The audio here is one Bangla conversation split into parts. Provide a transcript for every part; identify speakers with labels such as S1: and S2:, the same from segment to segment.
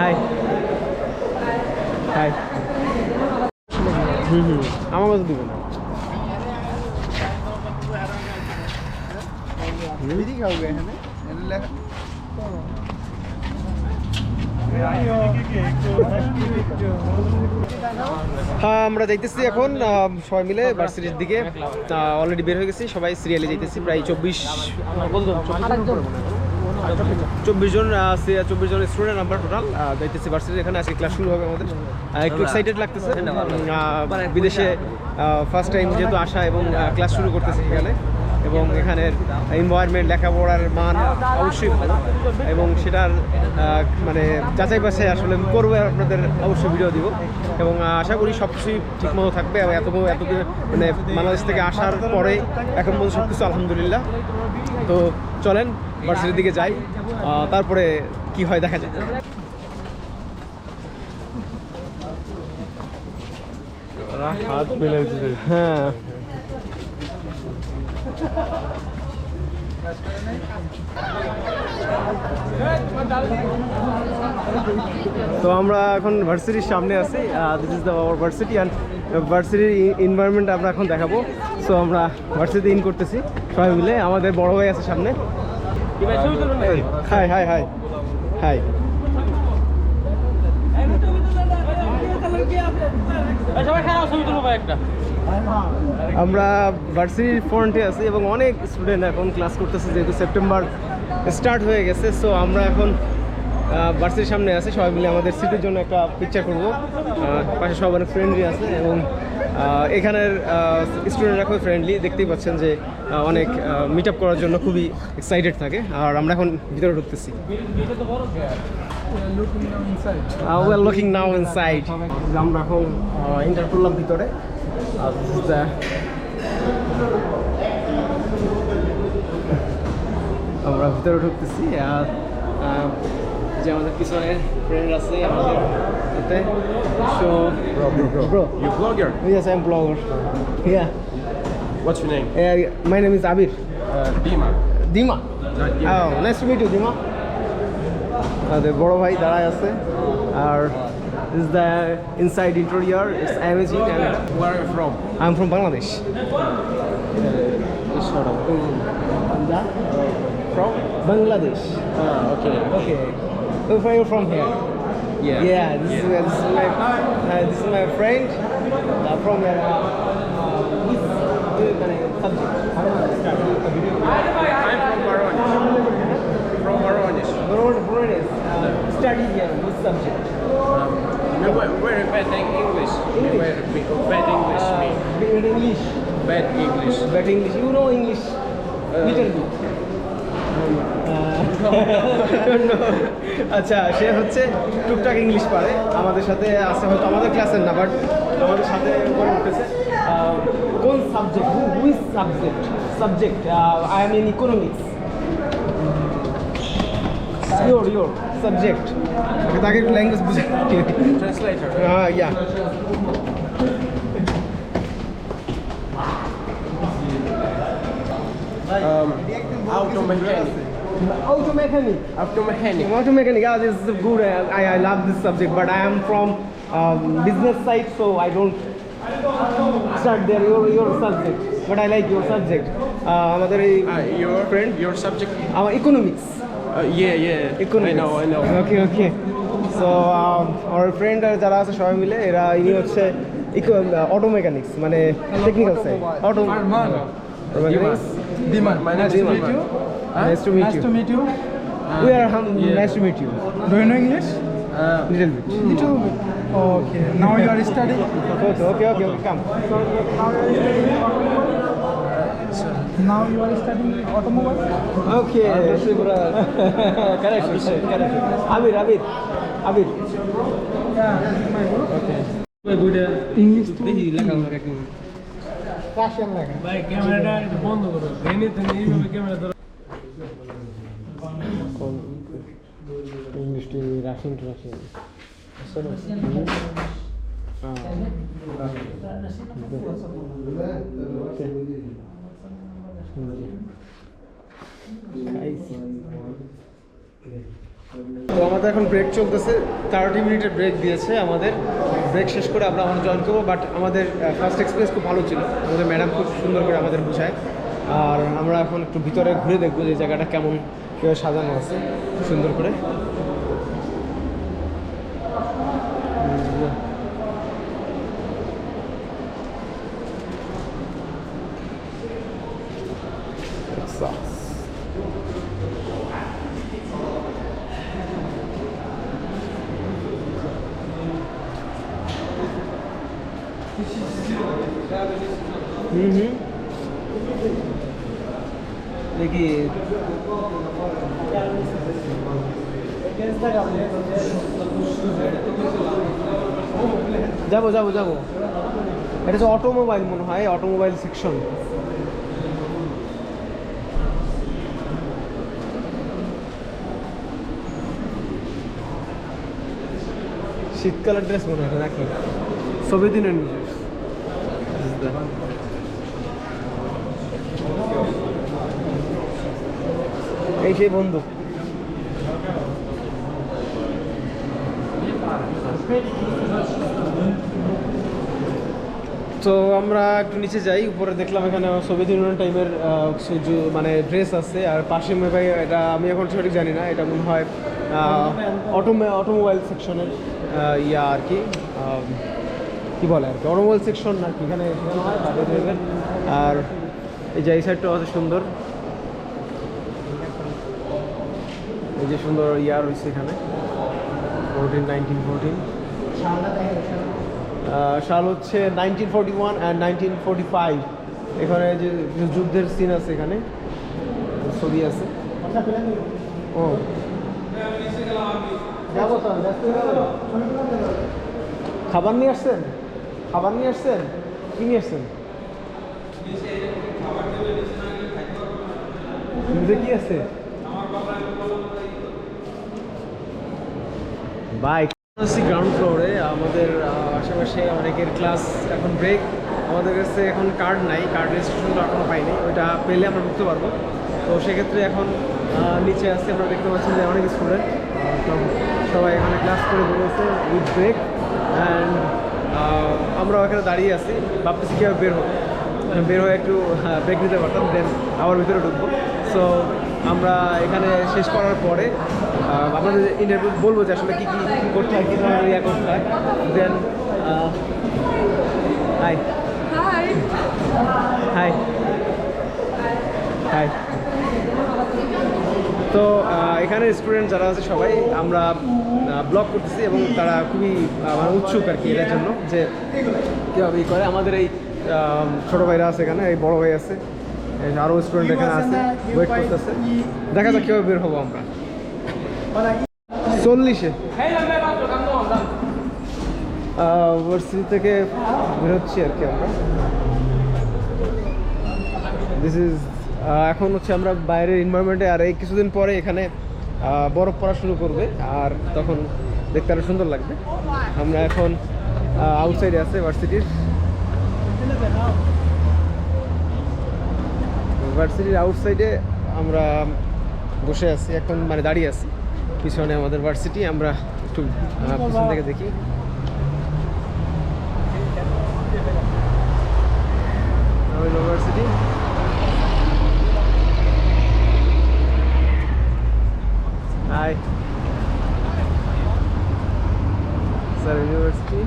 S1: হাই হাই হুম হুম আমার কাছে দিবেন। হ্যাঁ আমরা যাইতেছি এখন সবাই মিলে ভার্সিটির দিকে। অলরেডি বের হয়ে গেছি সবাই সিরিয়ালে যাইতেছি প্রায় চব্বিশ চব্বিশ জন চব্বিশ জন স্টুডেন্ট আমরা টোটাল যাইতেছি ভার্সিটি এখানে আজকে ক্লাস শুরু হবে আমাদের। একটু এক্সাইটেড লাগতেছে। বিদেশে ফার্স্ট টাইম যেহেতু আসা এবং ক্লাস শুরু করতেছি এখানে এবং এখানের এনভায়রনমেন্ট লেখাপড়ার মান অবশ্যই ভালো। এবং সেটার মানে যাচাই বাছাই আসলে করব আপনাদের অবশ্যই ভিডিও দিব। এবং আশা করি সব কিছুই ঠিকমতো থাকবে এবং এত এত মানে বাংলাদেশ থেকে আসার পরে এখন পর্যন্ত সব কিছু আলহামদুলিল্লাহ। তো চলেন ভার্সিটির দিকে যাই। তারপরে কি হয় দেখা যায়
S2: হাত মেলে
S1: হ্যাঁ। তো আমরা এখন ভার্সিটির সামনে আছি this is the our varsity and ভার্সিটির এনভায়রনমেন্ট আমরা এখন দেখাবো। সো আমরা ভার্সিটি ইন করতেছি সবাই মিলে আমাদের বড় ভাই আছে সামনে। হাই হাই হাই হাই আমরা ভার্সিটির ফ্রন্টে আছি এবং অনেক স্টুডেন্ট এখন ক্লাস করতেছে যেহেতু সেপ্টেম্বর স্টার্ট হয়ে গেছে সো আমরা এখন ভার্সিটির সামনে আছি সবাই মিলে আমাদের সিটির জন্য একটা পিকচার করব। পাশে সব অনেক ফ্রেন্ডলি আছে এবং এখানের স্টুডেন্টরা খুবই ফ্রেন্ডলি দেখতেই পাচ্ছেন যে অনেক মিট আপ করার জন্য খুবই এক্সাইটেড থাকে। আর আমরা এখন ভিতরে ঢুকতেছি। লুকিং নাও ইন সাইড আমরা এখন এন্টার করলাম ভিতরে। আর the- আমরা ভিতরে ঢুকতেছি আর যে আমাদের পিছনে ফ্রেন্ড আছে আমাদের সাথে so
S2: Bro, bro, bro.
S1: Bro.
S2: You vlogger?
S1: yes I'm blogger yeah
S2: What's your name?
S1: uh, my name is Abir
S2: Uh, Dima.
S1: Dima
S2: Not Dima.
S1: Oh, nice to meet you, Dima. আমাদের বড় ভাই দাঁড়ায় আছে আর is the inside interior it's amazing and
S2: Where are you from?
S1: I'm from Bangladesh.
S2: Sort of.
S1: From Bangladesh.
S2: Ah, okay.
S1: Okay. Where are you from here?
S2: Yeah.
S1: Yeah, this, Is, this is my uh, this is my friend uh, from uh, uh, uh, subject.
S2: I'm from Voronezh. From Voronezh.
S1: Bro- uh, study here this subject.
S2: Um, you were very bad English. Were b- bad English
S1: Uh, bad English.
S2: Bad English.
S1: But English, you know English? Little bit. আচ্ছা সে হচ্ছে টুকটাক ইংলিশ পারে আমাদের সাথে আছে হয়তো আমাদের ক্লাসের না বাট আমাদের সাথে করে উঠতেছে কোন subject which subject subject I am in economics your your subject তাকে একটু ল্যাঙ্গুয়েজ বুঝে
S2: Translator.
S1: হ্যাঁ ইয়া
S2: Um, auto mechanic.
S1: auto mechanic
S2: Auto mechanic.
S1: Auto mechanic, yeah, this is good. I, I love this subject, but I am from um, business side, so I don't start there. Your your subject, but I like your subject. Uh, আমাদের এই
S2: Uh, your
S1: friend,
S2: Your subject?
S1: আমার economics
S2: Uh, yeah, yeah.
S1: Economics
S2: I know, I know.
S1: Okay okay so আমার ফ্রেন্ড যারা আছে সবাই মিলে এরা ইনি হচ্ছে অটো মেকানিক্স মানে technical side auto mechanics
S3: Diman,
S2: My name is
S1: Diman.
S2: Diman.
S1: Nice to meet
S3: nice
S1: you.
S3: to meet you.
S1: We are hum-
S2: Yeah.
S1: nice to meet you.
S3: Do you know English?
S2: Uh,
S1: Little bit.
S3: Little bit. Okay. Now you are studying.
S1: Okay, okay, okay, okay, come.
S3: Now you are studying automobile.
S1: Okay. correct, correct, correct. Abir, Abir, Abir.
S3: Yeah, my group. English to Russian লাগে
S4: ভাই ক্যামেরাটা বন্ধ করো ভেনে তুমি এইভাবে ক্যামেরা ধরো
S1: English to Russian to Russian. তো আমাদের এখন ব্রেক চলতেছে। থার্টি মিনিটের ব্রেক দিয়েছে আমাদের। ব্রেক শেষ করে আমরা আমরা জয়েন করব বাট আমাদের ফার্স্ট এক্সপিরিয়েন্স খুব ভালো ছিল। আমাদের ম্যাডাম খুব সুন্দর করে আমাদের বোঝায়। আর আমরা এখন একটু ভিতরে ঘুরে দেখব যে জায়গাটা কেমন, কীভাবে সাজানো আছে, সুন্দর করে। হুম হুম দেখি যাব যাব যাব এটা হচ্ছে অটোমোবাইল মনে হয় অটোমোবাইল সেকশন শীতকালের ড্রেস মনে হয় নাকি সোভিয়েত ইউনিয়ন এই সেই বন্ধু। তো আমরা একটু নিচে যাই, উপরে দেখলাম এখানে সোভিয়েত ইউনিয়ন টাইমের মানে ড্রেস আছে। আর পাশে ভাই এটা, আমি এখন সঠিক জানি না, এটা মনে হয় অটোমে অটোমোবাইল সেকশনের ইয়া আর কি কি বলে আর কি অটোমোবাইল সেকশন আর কি, এখানে আর এই যে এই সাইডটা অত সুন্দর। এই যে সুন্দর ইয়া রয়েছে এখানে ফোরটিন নাইনটিন ফোরটিন সাল হচ্ছে nineteen forty one and nineteen forty five এখানে যে যুদ্ধের সিন আছে এখানে ছবি আছে। ও। খাবার নিয়ে আসছেন? খাবার নিয়ে আসছেন? কি নিয়ে আসছেন? কি আছে? বাইক গ্রাউন্ড ফ্লোরে আমাদের আশেপাশে অনেকের ক্লাস এখন ব্রেক আমাদের কাছে এখন কার্ড নাই কার্ড রেজিস্ট্রেশনটা এখনও পাইনি। ওইটা পেলে আমরা ঢুকতে পারব। তো সেক্ষেত্রে এখন নিচে আসছে আমরা দেখতে পাচ্ছি যে অনেক স্টুডেন্ট সবাই এখানে ক্লাস করে বেরোচ্ছে উইথ ব্রেক অ্যান্ড আমরা এখানে দাঁড়িয়ে আছি। ভাবতেছি কীভাবে বের হব। বের হয়ে একটু ব্রেক নিতে পারতাম দেন আবার ভিতরে ঢুকবো। সো আমরা এখানে শেষ করার পরে আপনাদের ইন্টারভিউ বলব যে আসলে কী কী কী করতে হয় কী ধরনের ইয়ে করতে হয়। দেন হাই. হাই হাই তো এখানে স্টুডেন্ট যারা আছে সবাই আমরা ব্লগ করতেছি এবং তারা খুবই মানে উৎসুক আর কি এটার জন্য যে কীভাবে করে। আমাদের এই ছোট ভাইরা আছে এখানে এই বড় ভাই আছে। আরও স্টুডেন্ট এখানে আছে ওয়েট করতেছে। দেখা যাক কীভাবে বের হব আমরা। চল্লিশে। ভার্সিটি থেকে বেরোচ্ছি আর কি আমরা। দিস ইজ এখন হচ্ছে আমরা বাইরের এনভায়রনমেন্টে আর এই কিছুদিন পরে এখানে বরফ পড়া শুরু করবে। আর তখন দেখতে আরও সুন্দর লাগবে। আমরা এখন আউটসাইডে আছে ভার্সিটির ভার্সিটির আউটসাইডে আমরা বসে আছি এখন মানে দাঁড়িয়ে আছি। পিছনে আমাদের ভার্সিটি আমরা একটু পিছন থেকে দেখি। হাই স্যার ইউনিভার্সিটি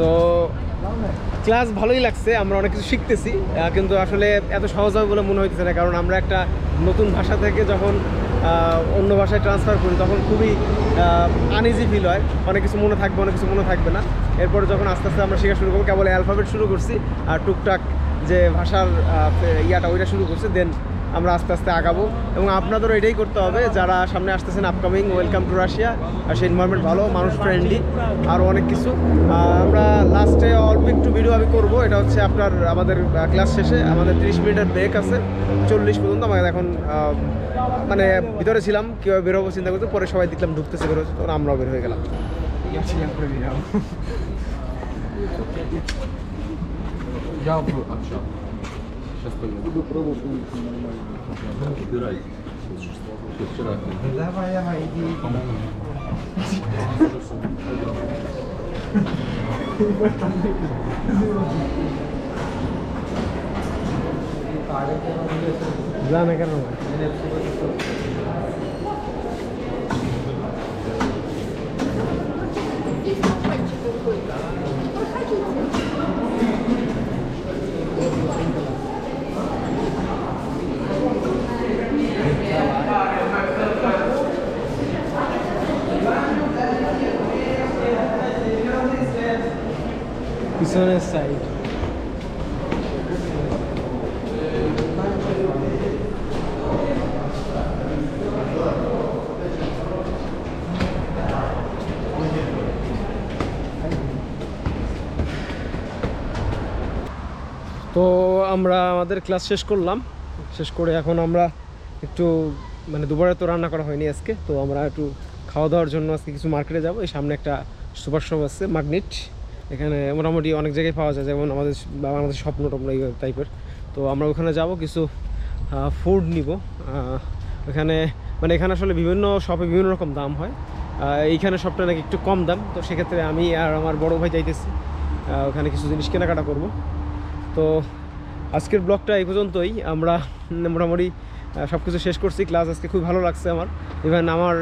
S1: তো ক্লাস ভালোই লাগছে, আমরা অনেক কিছু শিখতেছি কিন্তু আসলে এত সহজ হবে বলে মনে হইতেছে না, কারণ আমরা একটা নতুন ভাষা থেকে যখন অন্য ভাষায় ট্রান্সফার করি, তখন খুবই আনইজি ফিল হয়। অনেক কিছু মনে থাকবে, অনেক কিছু মনে থাকবে না। এরপরে যখন আস্তে আস্তে আমরা শেখা শুরু করব, কেবল অ্যালফাবেট শুরু করছি, আর টুকটাক যে ভাষার ইয়াটা, ওইটা শুরু করছি দেন আমরা আস্তে আস্তে আগাবো এবং আপনাদেরও এটাই করতে হবে যারা সামনে আসতেছেন আপকামিং ওয়েলকাম টু রাশিয়া আর সেই এনভায়রনমেন্ট ভালো মানুষ ফ্রেন্ডলি আর অনেক কিছু। আমরা লাস্টে অল্প একটু ভিডিও আমি করব এটা হচ্ছে আপনার আমাদের ক্লাস শেষে আমাদের তিরিশ মিনিটের ব্রেক আছে চল্লিশ পর্যন্ত আমাকে এখন মানে ভিতরে ছিলাম কীভাবে বেরোবো চিন্তা করতে পরে সবাই দেখলাম ঢুকতেছে বেরোচ্ছে তখন আমরাও বের হয়ে গেলাম।
S2: যাও আচ্ছা। Сейчас пойму. Буду пробовать. Убирай.
S1: Давай, давай, иди. По-моему. Да, наверное. পিছনের সাইড তো আমরা আমাদের ক্লাস শেষ করলাম। শেষ করে এখন আমরা একটু মানে দুবারে তো রান্না করা হয়নি আজকে, তো আমরা একটু খাওয়া দাওয়ার জন্য আজকে কিছু মার্কেটে যাব। এই সামনে একটা সুপার শপ আছে মাগনিট এখানে মোটামুটি অনেক জায়গায় পাওয়া যায়, যেমন আমাদের আমাদের স্বপ্ন টপ্ন এই টাইপের তো আমরা ওখানে যাব, কিছু ফুড নিব। ওখানে মানে এখানে আসলে বিভিন্ন শপে বিভিন্ন রকম দাম হয়। এইখানে সবটা নাকি একটু কম দাম, তো সেক্ষেত্রে আমি আর আমার বড় ভাই যাইতেছি। ওখানে কিছু জিনিস কেনাকাটা করব। তো আজকের ব্লগটা এই পর্যন্তই। আমরা মোটামুটি সব কিছু শেষ করছি ক্লাস আজকে খুব ভালো লাগছে আমার। ইভেন আমার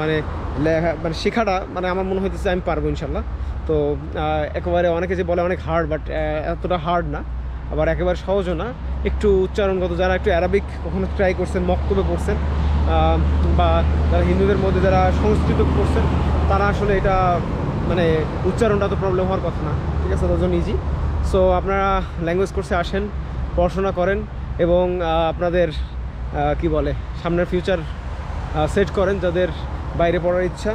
S1: মানে মানে শেখাটা মানে আমার মনে হইতেছে আমি পারব ইনশাল্লাহ। তো একেবারে অনেকে যে বলে অনেক হার্ড বাট এতটা হার্ড না। আবার একেবারে সহজও না। একটু উচ্চারণগত, যারা একটু অ্যারাবিক কখনো ট্রাই করছেন, মক্তবে পড়ছেন বা যারা হিন্দুদের মধ্যে যারা সংস্কৃত পড়ছেন, তারা আসলে এটা মানে উচ্চারণটা তো প্রবলেম হওয়ার কথা না। ঠিক আছে দুজন ইজি সো আপনারা ল্যাঙ্গুয়েজ কোর্সে আসেন, পড়াশোনা করেন এবং আপনাদের কি বলে, সামনের ফিউচার সেট করেন যাদের বাইরে পড়ার ইচ্ছা।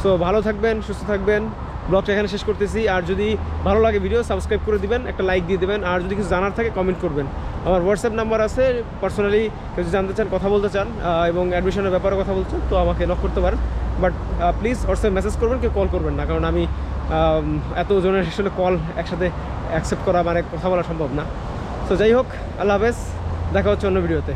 S1: সো ভালো থাকবেন, সুস্থ থাকবেন। ব্লগটা এখানে শেষ করতেছি। আর যদি ভালো লাগে ভিডিও সাবস্ক্রাইব করে দিবেন, একটা লাইক দিয়ে দেবেন। আর যদি কিছু জানার থাকে কমেন্ট করবেন। আমার হোয়াটসঅ্যাপ নাম্বার আছে পার্সোনালি যদি জানতে চান, কথা বলতে চান এবং অ্যাডমিশনের ব্যাপারে কথা বলতে চান, তো আমাকে নক করতে পারেন। বাট প্লিজ হোয়াটসঅ্যাপ মেসেজ করবেন, কেউ কল করবেন না। কারণ আমি এত জনের আসলে কল একসাথে অ্যাকসেপ্ট করা মানে কথা বলা সম্ভব না। তো যাই হোক, আল্লাহ হাফেজ। দেখা হচ্ছে অন্য ভিডিওতে